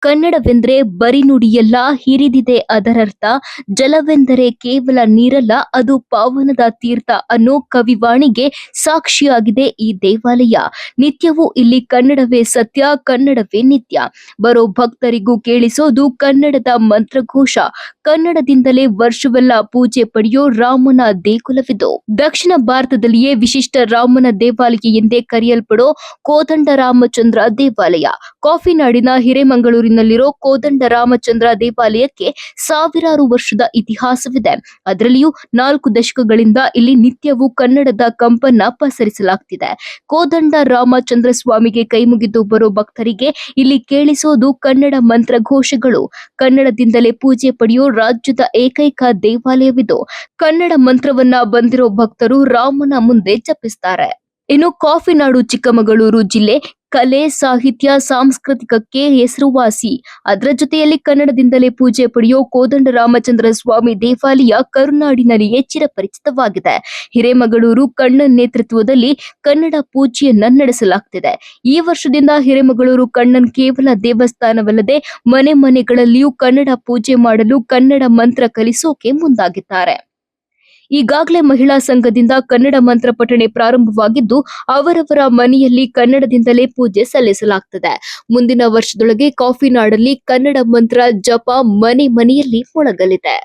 ಕನ್ನಡವೆಂದರೆ ಬರಿ ನುಡಿಯಲ್ಲ, ಹಿರಿದಿದೆ ಅದರರ್ಥ. ಜಲವೆಂದರೆ ಕೇವಲ ನೀರಲ್ಲ, ಅದು ಪಾವನದ ತೀರ್ಥ ಅನ್ನೋ ಕವಿವಾಣಿಗೆ ಸಾಕ್ಷಿಯಾಗಿದೆ ಈ ದೇವಾಲಯ. ನಿತ್ಯವೂ ಇಲ್ಲಿ ಕನ್ನಡವೇ ಸತ್ಯ, ಕನ್ನಡವೇ ನಿತ್ಯ. ಬರೋ ಭಕ್ತರಿಗೂ ಕೇಳಿಸೋದು ಕನ್ನಡದ ಮಂತ್ರಘೋಷ. ಕನ್ನಡದಿಂದಲೇ ವರ್ಷವೆಲ್ಲ ಪೂಜೆ ಪಡೆಯೋ ರಾಮನ ದೇಗುಲವಿದು. ದಕ್ಷಿಣ ಭಾರತದಲ್ಲಿಯೇ ವಿಶಿಷ್ಟ ರಾಮನ ದೇವಾಲಯ ಎಂದೇ ಕರೆಯಲ್ಪಡೋ ಕೋದಂಡ ರಾಮಚಂದ್ರ ದೇವಾಲಯ. ಕಾಫಿ ನಾಡಿನ ಹಿರೇಮಂಗಳೂರಿನಲ್ಲಿರೋ ಕೋದಂಡ ರಾಮಚಂದ್ರ ದೇವಾಲಯಕ್ಕೆ ಸಾವಿರಾರು ವರ್ಷದ ಇತಿಹಾಸವಿದೆ. ಅದರಲ್ಲಿಯೂ ನಾಲ್ಕು ದಶಕಗಳಿಂದ ಇಲ್ಲಿ ನಿತ್ಯವೂ ಕನ್ನಡದ ಕಂಪನ್ನ ಪಸರಿಸಲಾಗ್ತಿದೆ. ಕೋದಂಡ ರಾಮಚಂದ್ರ ಸ್ವಾಮಿಗೆ ಕೈಮುಗಿದು ಬರೋ ಭಕ್ತರಿಗೆ ಇಲ್ಲಿ ಕೇಳಿಸೋದು ಕನ್ನಡ ಮಂತ್ರ ಘೋಷಗಳು ಕನ್ನಡದಿಂದಲೇ ಪೂಜೆ ಪಡೆಯೋ ರಾಜ್ಯದ ಏಕೈಕ ದೇವಾಲಯವಿದು. ಕನ್ನಡ ಮಂತ್ರವನ್ನ ಬಂದಿರೋ ಭಕ್ತರು ರಾಮನ ಮುಂದೆ ಜಪಿಸ್ತಾರೆ. ಇನ್ನು ಕಾಫಿ ನಾಡು ಚಿಕ್ಕಮಗಳೂರು ಜಿಲ್ಲೆ ಕಲೆ, ಸಾಹಿತ್ಯ, ಸಾಂಸ್ಕೃತಿಕಕ್ಕೆ ಹೆಸರುವಾಸಿ. ಅದರ ಜೊತೆಯಲ್ಲಿ ಕನ್ನಡದಿಂದಲೇ ಪೂಜೆ ಪಡೆಯೋ ಕೋದಂಡ ರಾಮಚಂದ್ರ ಸ್ವಾಮಿ ದೇವಾಲಯ ಕರುನಾಡಿನಲ್ಲಿಯೇ ಚಿರಪರಿಚಿತವಾಗಿದೆ ಹಿರೇಮಗಳೂರು ಕಣ್ಣನ್ ನೇತೃತ್ವದಲ್ಲಿ ಕನ್ನಡ ಪೂಜೆಯನ್ನ ನಡೆಸಲಾಗ್ತಿದೆ. ಈ ವರ್ಷದಿಂದ ಹಿರೇಮಗಳೂರು ಕಣ್ಣನ್ ಕೇವಲ ದೇವಸ್ಥಾನವಲ್ಲದೆ ಮನೆ ಮನೆಗಳಲ್ಲಿಯೂ ಕನ್ನಡ ಪೂಜೆ ಮಾಡಲು ಕನ್ನಡ ಮಂತ್ರ ಕಲಿಸೋಕೆ ಮುಂದಾಗಿದ್ದಾರೆ. ಈಗಾಗಲೇ ಮಹಿಳಾ ಸಂಘದಿಂದ ಕನ್ನಡ ಮಂತ್ರ ಪಠಣೆ ಪ್ರಾರಂಭವಾಗಿದ್ದು, ಅವರವರ ಮನೆಯಲ್ಲಿ ಕನ್ನಡದಿಂದಲೇ ಪೂಜೆ ಸಲ್ಲಿಸಲಾಗುತ್ತದೆ ಮುಂದಿನ ವರ್ಷದೊಳಗೆ ಕಾಫಿ ನಾಡಲ್ಲಿ ಕನ್ನಡ ಮಂತ್ರ ಜಪ ಮನೆ ಮನೆಯಲ್ಲಿ ಮೊಳಗಲಿದೆ.